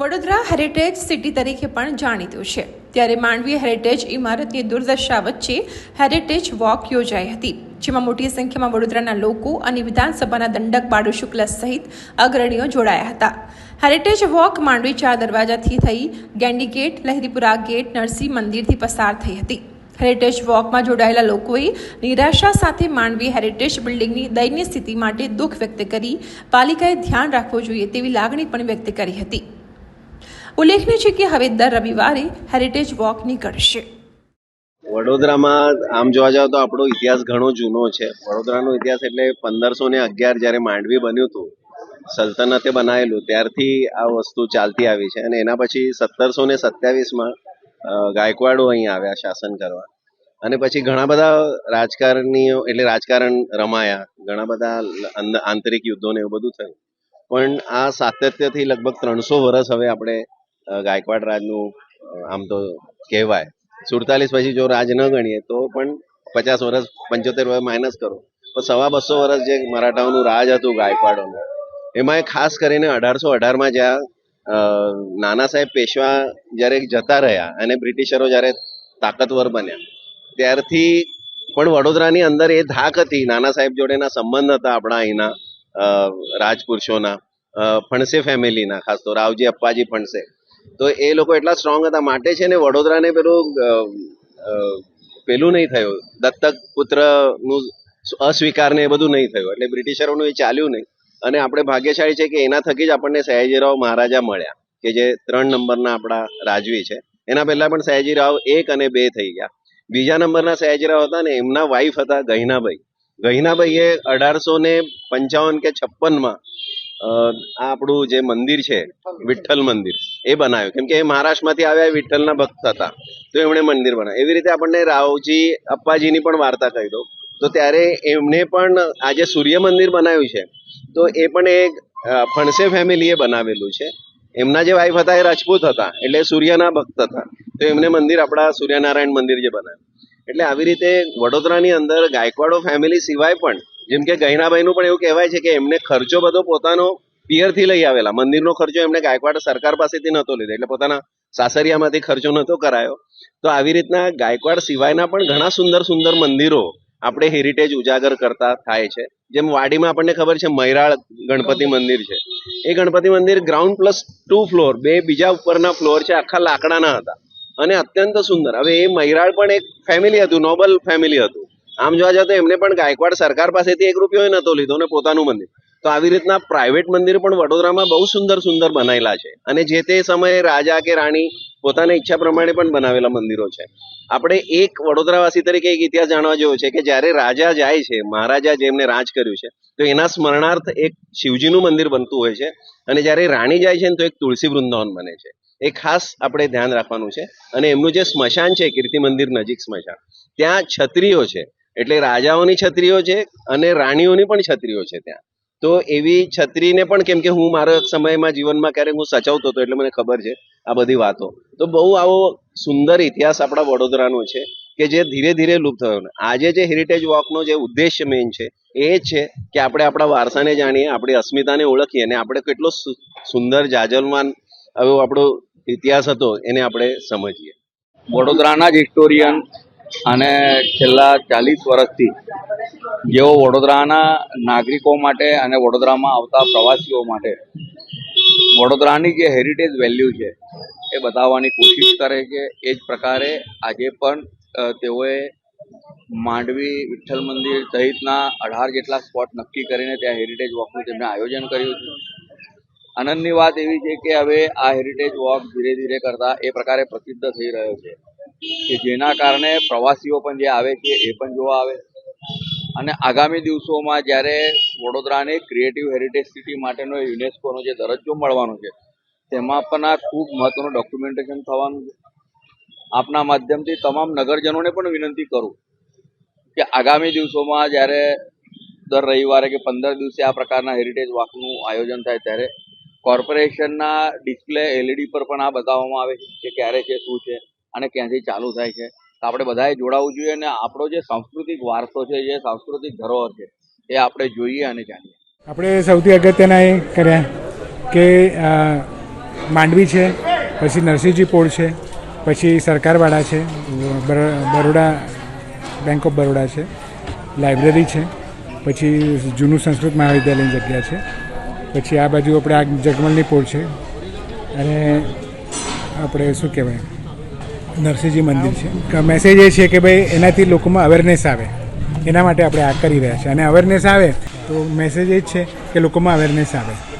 Vadodara heritage city તરીકે પણ જાણીતું છે. ત્યારે માંડવી હેરિટેજ ઇમારતની દુર્દશા વચ્ચે હેરિટેજ વોક યોજાઈ હતી, જેમાં મોટી સંખ્યામાં વડોદરાના લોકો અને વિધાનસભાના દંડક બાળુ શુક્લ સહિત અગ્રણીઓ જોડાયા હતા. હેરિટેજ વોક માંડવી ચાર દરવાજાથી થઈ ગેન્ડી ગેટ, લહેરીપુરા ગેટ, નરસિંહ મંદિરથી પસાર થઈ હતી. હેરિટેજ વોકમાં જોડાયેલા લોકોએ નિરાશા સાથે માંડવી હેરિટેજ બિલ્ડિંગની દયનીય સ્થિતિ માટે દુઃખ વ્યક્ત કરી, પાલિકાએ ધ્યાન રાખવું જોઈએ તેવી લાગણી પણ વ્યક્ત કરી હતી. ઉલ્લેખનીય છે કે હવે દર રવિવારે હેરિટેજ વોક નીકળશે. વડોદરામાં આમ જોવા જાવ તો આપણો ઇતિહાસ ઘણો જૂનો છે. વડોદરાનો ઇતિહાસ એટલે પંદરસો ને અગિયાર જ્યારે માંડવી બન્યું હતું, સલ્તનતે બનાવેલું ત્યારથી આ વસ્તુ ચાલતી આવી છે અને એના પછી સત્તરસો ને સત્યાવીસમાં ગાયકવાડો અહીં આવ્યા શાસન કરવા. અને પછી ઘણા બધા રાજકારણીઓ એટલે રાજકારણ રમાયા, ઘણા બધા આંતરિક યુદ્ધો ને એવું બધું થયું. પણ આ સાતત્યથી લગભગ ત્રણસો વર્ષ હવે આપણે ગાયકવાડ રાજનું આમ તો કહેવાય. સુડતાલીસ પછી જો રાજ ન ગણીએ તો પણ પચાસ વર્ષ પંચોતેર વર્ષ માઇનસ કરો. તો સવા બસો વર્ષ જે મરાઠાઓનું રાજ હતું ગાયકવાડોનું, એમાં ખાસ કરીને અઢારસો અઢારમાં જ્યાં નાના સાહેબ પેશવા જ્યારે જતા રહ્યા અને બ્રિટિશરો જ્યારે તાકતવર બન્યા, ત્યારથી પણ વડોદરાની અંદર એ ધાક હતી. નાના સાહેબ જોડેના સંબંધ હતા આપણા અહીંના રાજપુરુષોના ફણસે ફેમિલીના, ખાસ તો રાવજી અપ્પાજી ફણસે. તો એ લોકો એટલા સ્ટ્રોંગ હતા. માટે છે ને વડોદરાને પેલું પેલું નહીં થયું. દત્તક પુત્રનું અસ્વીકાર ને એ બધું નહીં થયું. એટલે બ્રિટિશરોનું એ ચાલ્યું નહીં. અને આપણે ભાગ્યશાળી છે કે એના થકી જ આપણને સયાજીરાવ મહારાજા મળ્યા, કે જે ત્રણ નંબરના આપણા રાજવી છે. એના પહેલા પણ સયાજીરાવ એક અને બે થઈ ગયા. બીજા નંબરના સયાજીરાવ હતા ને એમના વાઈફ હતા ગહિનાભાઈ. ગહિનાભાઈએ અઢારસો ને પંચાવન કે છપ્પનમાં આ આપણું જે મંદિર છે, વિઠ્ઠલ મંદિર, એ બનાવ્યું. કેમ કે એ મહારાષ્ટ્રમાંથી આવ્યા વિઠ્ઠલના ભક્ત હતા. તો એમણે મંદિર બનાવ્યું. એવી રીતે આપણને રાવજી, અપ્પાજીની પણ વાર્તા કહી દો તો ત્યારે એમણે પણ આજે સૂર્ય મંદિર બનાવ્યું છે. તો એ પણ એક ફણસે ફેમિલીએ બનાવેલું છે. એમના જે વાઈફ હતા એ રાજપૂત હતા, એટલે સૂર્યના ભક્ત હતા. તો એમને મંદિર આપણા સૂર્યનારાયણ મંદિર જે બનાવ્યું. એટલે આવી રીતે વડોદરાની અંદર ગાયકવાડો ફેમિલી સિવાય પણ જેમ કે ગહિનાભાઈનું પણ એવું કહેવાય છે કે એમને ખર્ચો બધો પોતાનો પિયરથી લઈ આવેલા. મંદિરનો ખર્ચો એમને ગાયકવાડ સરકાર પાસેથી નહોતો લીધો. એટલે પોતાના સાસરિયામાંથી ખર્ચો નહોતો કરાયો. તો આવી રીતના ગાયકવાડ સિવાયના પણ ઘણા સુંદર સુંદર મંદિરો આપણે હેરિટેજ ઉજાગર કરતા થાય છે. જેમ વાડીમાં આપણને ખબર છે મૈરાળ ગણપતિ મંદિર છે. એ ગણપતિ મંદિર ગ્રાઉન્ડ પ્લસ ટુ ફ્લોર બે બીજા ઉપરના ફ્લોર છે, આખા લાકડાના હતા. અને અત્યંત સુંદર. હવે એ મૈરાળ પણ એક ફેમિલી હતું, નોબલ ફેમિલી હતું. આમ જોવા જાવ તો એમને પણ ગાયકવાડ સરકાર પાસેથી એક રૂપિયો નતો લીધો ને પોતાનું મંદિર. તો આવી રીતના પ્રાઇવેટ મંદિર પણ વડોદરામાં બહુ સુંદર સુંદર બનાવેલા છે. અને જે તે સમયે રાજા કે રાણી પોતાની ઈચ્છા પ્રમાણે પણ બનાવેલા મંદિરો છે. આપણે એક વડોદરાવાસી તરીકે એક ઇતિહાસ જાણવા જેવો છે કે જ્યારે રાજા જાય છે, મહારાજા જેમને રાજ કર્યું છે, તો એના સ્મરણાર્થ એક શિવજીનું મંદિર બનતું હોય છે. અને જ્યારે રાણી જાય છે ને તો એક તુલસી વૃંદાવન બને છે. એ ખાસ આપણે ધ્યાન રાખવાનું છે. અને એમનું જે સ્મશાન છે, કીર્તિ મંદિર નજીક સ્મશાન, ત્યાં છત્રીઓ છે. એટલે રાજાઓની છત્રીઓ છે અને રાણીઓની પણ છત્રીઓ છે ત્યાં. તો એવી છત્રીને પણ કેમ કે હું મારા સમયમાં જીવનમાં ક્યારેક હું સચવતો હતો એટલે મને ખબર છે આ બધી વાતો. તો બહુ આવો સુંદર ઇતિહાસ આપણા વડોદરાનો છે કે જે ધીરે ધીરે લુપ્ત થયો આજે જે હેરિટેજ વોકનો જે ઉદ્દેશ્ય મેઇન છે એ છે કે આપણે આપણા વારસાને જાણીએ, આપણી અસ્મિતાને ઓળખીએ અને આપણે કેટલો સુંદર જાજલમાન એવો આપણો ઇતિહાસ હતો એને આપણે સમજીએ. વડોદરાના જ હિસ્ટોરિયન અને છેલ્લા ચાલીસ વર્ષથી જેઓ વડોદરાના નાગરિકો માટે અને વડોદરામાં આવતા પ્રવાસીઓ માટે વડોદરાની જે હેરિટેજ વેલ્યુ છે, એ બતાવવાની કોશિશ કરે છે, એ જ પ્રકારે આજે પણ તેઓએ માંડવી વિઠ્ઠલ મંદિર સહિતના અઢાર જેટલા સ્પોટ નક્કી કરીને ત્યાં હેરિટેજ વોકનું તેમણે આયોજન કર્યું છે. આનંદની વાત એવી છે કે હવે આ હેરિટેજ વોક ધીરે ધીરે કરતા એ પ્રકારે પ્રસિદ્ધ થઈ રહ્યો છે. જેના કારણે પ્રવાસીઓ પણ જે આવે છે એ પણ જોવા આવે અને આગામી દિવસોમાં જ્યારે વડોદરાને ક્રિએટિવ હેરિટેજ સિટી માટેનો યુનેસ્કોનો જે દરજ્જો મળવાનો છે, તેમાં પણ આ ખૂબ મહત્વનું ડોક્યુમેન્ટેશન થવાનું છે. આપના માધ્યમથી તમામ નગરજનોને પણ વિનંતી કરું કે આગામી દિવસોમાં જ્યારે દર રવિવારે કે પંદર દિવસે આ પ્રકારના હેરિટેજ વોકનું આયોજન થાય ત્યારે કોર્પોરેશનના ડિસ્પ્લે એલઈડી પર પણ આ બતાવવામાં આવે છે કે ક્યારે છે, શું છે. અને ક્યાંથી ચાલુ થાય છે. તો આપણે બધાએ જોડાવવું જોઈએ અને આપણો જે સાંસ્કૃતિક વારસો છે, જે સાંસ્કૃતિક ધરોહર છે, એ આપણે જોઈએ અને જાણીએ. આપણે સૌથી અગત્યના એ કર્યા કે માંડવી છે, પછી નરસિંહજી પોળ છે, પછી સરકારવાળા છે બરોડા, બેંક ઓફ બરોડા છે, લાઇબ્રેરી છે, પછી જૂનું સંસ્કૃત મહાવિદ્યાલયની જગ્યા છે, પછી આ બાજુ આપણે આ જગમલની પોળ છે, અને આપણે શું કહેવાય? નરસિંહજી મંદિર છે. મેસેજ એ છે કે ભાઈ, એનાથી લોકોમાં અવેરનેસ આવે. એના માટે આપણે આ કરી રહ્યા છીએ. અને અવેરનેસ આવે તો મેસેજ એ જ છે કે લોકોમાં અવેરનેસ આવે.